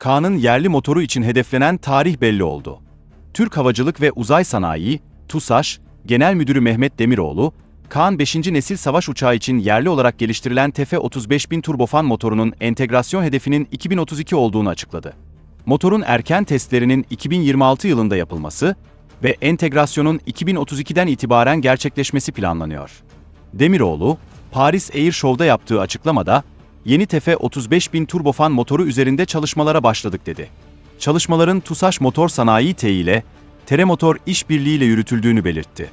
Kaan'ın yerli motoru için hedeflenen tarih belli oldu. Türk Havacılık ve Uzay Sanayi, TUSAŞ, Genel Müdürü Mehmet Demiroğlu, Kaan 5. nesil savaş uçağı için yerli olarak geliştirilen TF-35000 turbofan motorunun entegrasyon hedefinin 2032 olduğunu açıkladı. Motorun erken testlerinin 2026 yılında yapılması ve entegrasyonun 2032'den itibaren gerçekleşmesi planlanıyor. Demiroğlu, Paris Air Show'da yaptığı açıklamada, yeni TF-35000 turbofan motoru üzerinde çalışmalara başladık dedi. Çalışmaların TUSAŞ Motor Sanayi Tİ ile Teremotor işbirliği ile yürütüldüğünü belirtti.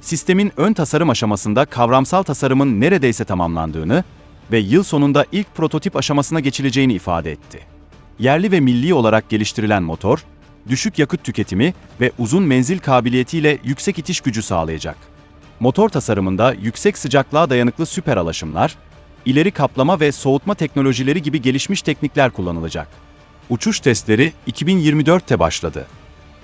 Sistemin ön tasarım aşamasında kavramsal tasarımın neredeyse tamamlandığını ve yıl sonunda ilk prototip aşamasına geçileceğini ifade etti. Yerli ve milli olarak geliştirilen motor, düşük yakıt tüketimi ve uzun menzil kabiliyetiyle yüksek itiş gücü sağlayacak. Motor tasarımında yüksek sıcaklığa dayanıklı süper alaşımlar, ileri kaplama ve soğutma teknolojileri gibi gelişmiş teknikler kullanılacak. Uçuş testleri 2024'te başladı.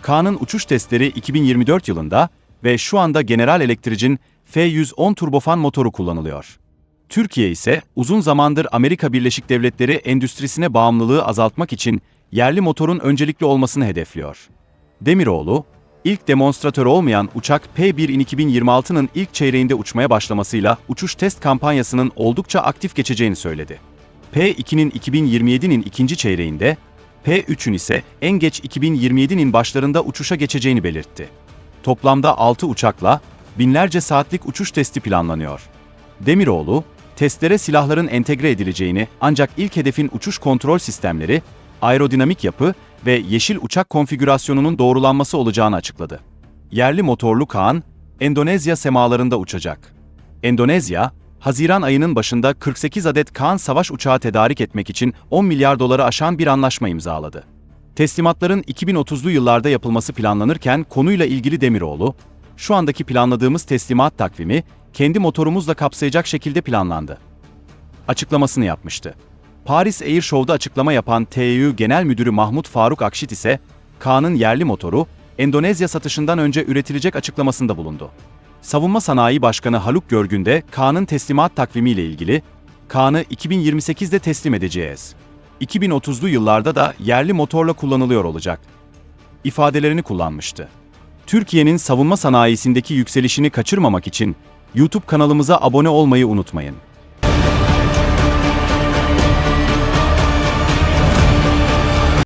Kaan'ın uçuş testleri 2024 yılında ve şu anda General Electric'in F110 turbofan motoru kullanılıyor. Türkiye ise uzun zamandır Amerika Birleşik Devletleri endüstrisine bağımlılığı azaltmak için yerli motorun öncelikli olmasını hedefliyor. Demiroğlu, ilk demonstratör olmayan uçak P-1'in 2026'nın ilk çeyreğinde uçmaya başlamasıyla uçuş test kampanyasının oldukça aktif geçeceğini söyledi. P2'nin 2027'nin ikinci çeyreğinde, P3'ün ise en geç 2027'nin başlarında uçuşa geçeceğini belirtti. Toplamda 6 uçakla binlerce saatlik uçuş testi planlanıyor. Demiroğlu, testlere silahların entegre edileceğini ancak ilk hedefin uçuş kontrol sistemleri, aerodinamik yapı ve yeşil uçak konfigürasyonunun doğrulanması olacağını açıkladı. Yerli motorlu Kaan, Endonezya semalarında uçacak. Endonezya, Haziran ayının başında 48 adet Kaan savaş uçağı tedarik etmek için 10 milyar doları aşan bir anlaşma imzaladı. Teslimatların 2030'lu yıllarda yapılması planlanırken konuyla ilgili Demiroğlu, şu andaki planladığımız teslimat takvimi kendi motorumuzla kapsayacak şekilde planlandı. Açıklamasını yapmıştı. Paris Air Show'da açıklama yapan TEU Genel Müdürü Mahmut Faruk Akşit ise, Kaan'ın yerli motoru, Endonezya satışından önce üretilecek açıklamasında bulundu. Savunma Sanayi Başkanı Haluk Görgün de Kaan'ın teslimat takvimiyle ilgili, Kaan'ı 2028'de teslim edeceğiz. 2030'lu yıllarda da yerli motorla kullanılıyor olacak. ifadelerini kullanmıştı. Türkiye'nin savunma sanayisindeki yükselişini kaçırmamak için YouTube kanalımıza abone olmayı unutmayın.